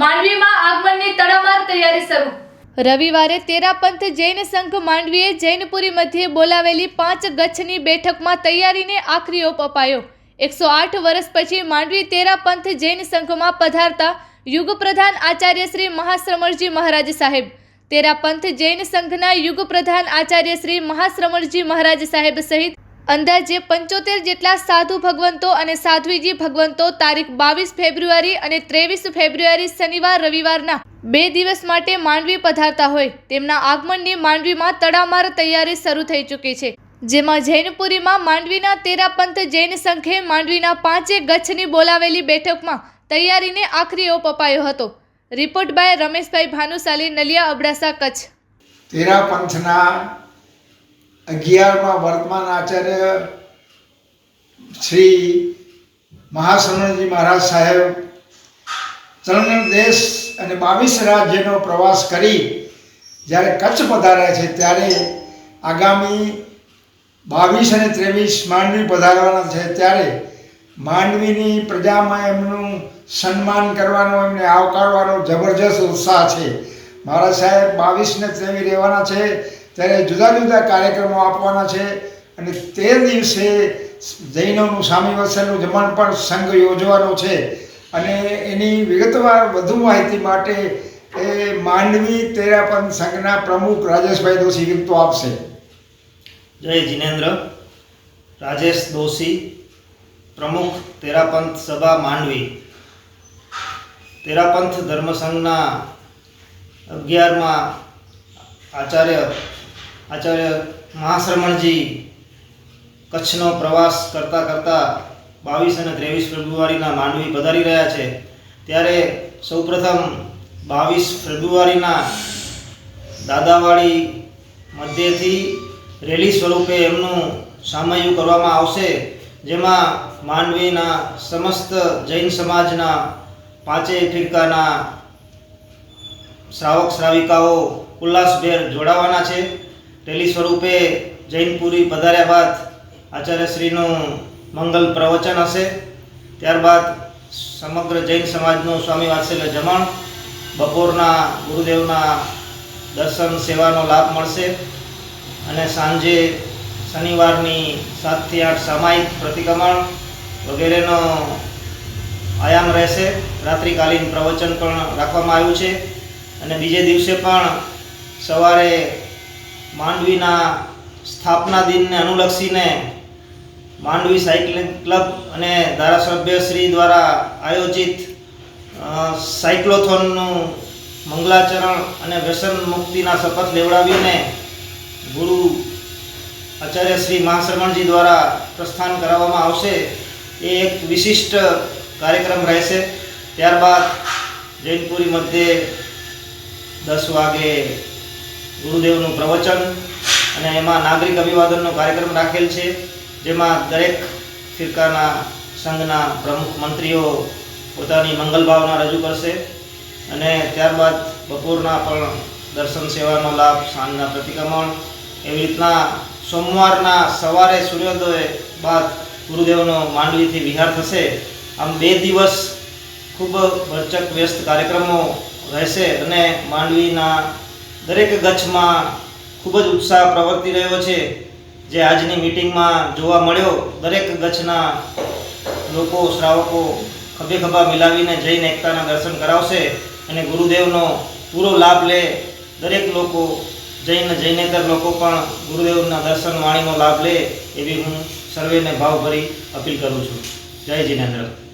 માંડવીમાં આગમનની તડામાર તૈયારી શરૂ. રવિવારે તેરાપંથ જૈન સંઘ માંડવીએ જૈનપુરી મધ્યે બોલાવેલી પાંચ ગચ્છની બેઠકમાં તૈયારીને આખરી ઓપ અપાયો. એકસો આઠ વર્ષ પછી માંડવી તેરાપંથ જૈન સંઘમાં પધારતા યુગ પ્રધાન આચાર્ય શ્રી મહાશ્રમણજી મહારાજ સાહેબ તેરાપંથ જૈન સંઘના યુગ પ્રધાન આચાર્ય શ્રી મહાશ્રમણજી મહારાજ સાહેબ સહિત અંદાજે પંચોતેર જેટલા સાધુ ભગવંતો અને સાધ્વીજી ભગવંતો તારીખ બાવીસ ફેબ્રુઆરી અને ત્રેવીસ ફેબ્રુઆરી શનિવાર, રવિવારના બે દિવસ માટે માંડવી પધારતા હોય. તેમના આગમનની માંડવીમાં તડામાર તૈયારી શરૂ થઈ ચૂકી છે. જેમાં જૈનપુરીમાં માંડવીના તેરાપંથ જૈન સંઘે માંડવીના પાંચે ગચ્છની બોલાવેલી બેઠકમાં તૈયારીને આખરી ઓપ અપાયો હતો. Report by Rameshbhai Bhanushali, Naliya Abdasa, Kutch. તેરા પંથના અગિયારમાં વર્તમાન આચાર્ય શ્રી મહાસમણજી મહારાજ સાહેબ ત્રણ દેશ અને બાવીસ રાજ્યનો પ્રવાસ કરી જ્યારે કચ્છ પધાર્યા છે ત્યારે આગામી બાવીસ અને ત્રેવીસ માંડવી પધારવાના છે ત્યારે માંડવીની પ્રજામાં એમનું સન્માન કરવાનો, એમને આવકારવાનો જબરજસ્ત ઉત્સાહ છે. મહારાજ સાહેબ બાવીસ ને ત્રેવીસ રહેવાના છે. ત્યારે જુદા જુદા કાર્યક્રમો આપવાના છે અને તે દિવસે જૈનોનું સ્વામી વસનનું જમણ પણ સંઘ યોજવાનો છે. અને એની વિગતવાર વધુ માહિતી માટે એ માંડવી તેરાપંથ સંઘના પ્રમુખ રાજેશભાઈ દોશી વિગતો આપશે. જય જિનેન્દ્ર. રાજેશ દોશી, પ્રમુખ તેરાપંથ સભા માંડવી. તેરાપંથ ધર્મસંઘના અગિયારમાં આચાર્ય આચાર્ય મહાશ્રમણજી કચ્છનો પ્રવાસ કરતાં કરતાં બાવીસ અને ત્રેવીસ ફેબ્રુઆરીના માંડવી પધારી રહ્યા છે. ત્યારે સૌપ્રથમ બાવીસ ફેબ્રુઆરીના દાદાવાડી મધ્યથી રેલી સ્વરૂપે એમનું સામયું કરવામાં આવશે, જેમાં માંડવીના સમસ્ત જૈન સમાજના પાંચેય ફિરકાના શ્રાવક શ્રાવિકાઓ ઉલ્લાસભેર જોડાવાના છે. રેલી સ્વરૂપે જૈનપુરી પધાર્યા બાદ આચાર્યશ્રીનું મંગલ પ્રવચન હશે. ત્યારબાદ સમગ્ર જૈન સમાજનું સ્વામી વાત્સલ્ય જમણ, બપોરના ગુરુદેવના દર્શન સેવાનો લાભ મળશે અને સાંજે શનિવારની સાતથી આઠ સામાયિક પ્રતિક્રમણ વગેરેનો આયામ રહેશે. રાત્રિકાલીન પ્રવચન પણ રાખવામાં આવ્યું છે. અને બીજે દિવસે પણ સવારે માંડવીના સ્થાપના દિનને અનુલક્ષીને માંડવી સાયકલિંગ ક્લબ અને ધારાસભ્ય શ્રી દ્વારા આયોજિત સાયક્લોથોનનું મંગલાચરણ અને વ્યસન મુક્તિના શપથ લેવડાવીને ગુરુ આચાર્ય શ્રી મહાશ્રમણજી દ્વારા પ્રસ્થાન કરાવવામાં આવશે. એ એક વિશિષ્ટ કાર્યક્રમ રહેશે. ત્યારબાદ જૈનપુરી મધ્યે દસ વાગે ગુરુદેવનું પ્રવચન અને એમાં નાગરિક અભિવાદનનો કાર્યક્રમ રાખેલ છે, જેમાં દરેક ફિરકાના સંઘના પ્રમુખ મંત્રીઓ પોતાની મંગલ ભાવના રજૂ કરશે અને ત્યારબાદ બપોરના પણ દર્શન સેવાનો લાભ સાંજના પ્રતિક્રમણ. એવી રીતના સોમવારના સવારે સૂર્યોદય બાદ ગુરુદેવનો માંડવીથી વિહાર થશે. આમ બે દિવસ ખૂબ ભરચક વ્યસ્ત કાર્યક્રમો રહેશે અને માંડવીના દરેક ગચ્છમાં ખૂબ જ ઉત્સાહ પ્રવર્તી રહ્યો છે. જે આજની મિટિંગમાં જોવા મળ્યો, દરેક ગચ્છના લોકો, શ્રાવકો ખભે ખભા મિલાવીને જૈન એકતાના દર્શન કરાવશે અને ગુરુદેવનો પૂરો લાભ લે. દરેક લોકો જૈન જૈનેતર લોકો પણ ગુરુદેવના દર્શન વાણીનો લાભ લે એવી હું સર્વેને ભાવભરી અપીલ કરું છું. જય જિનેન્દ્ર.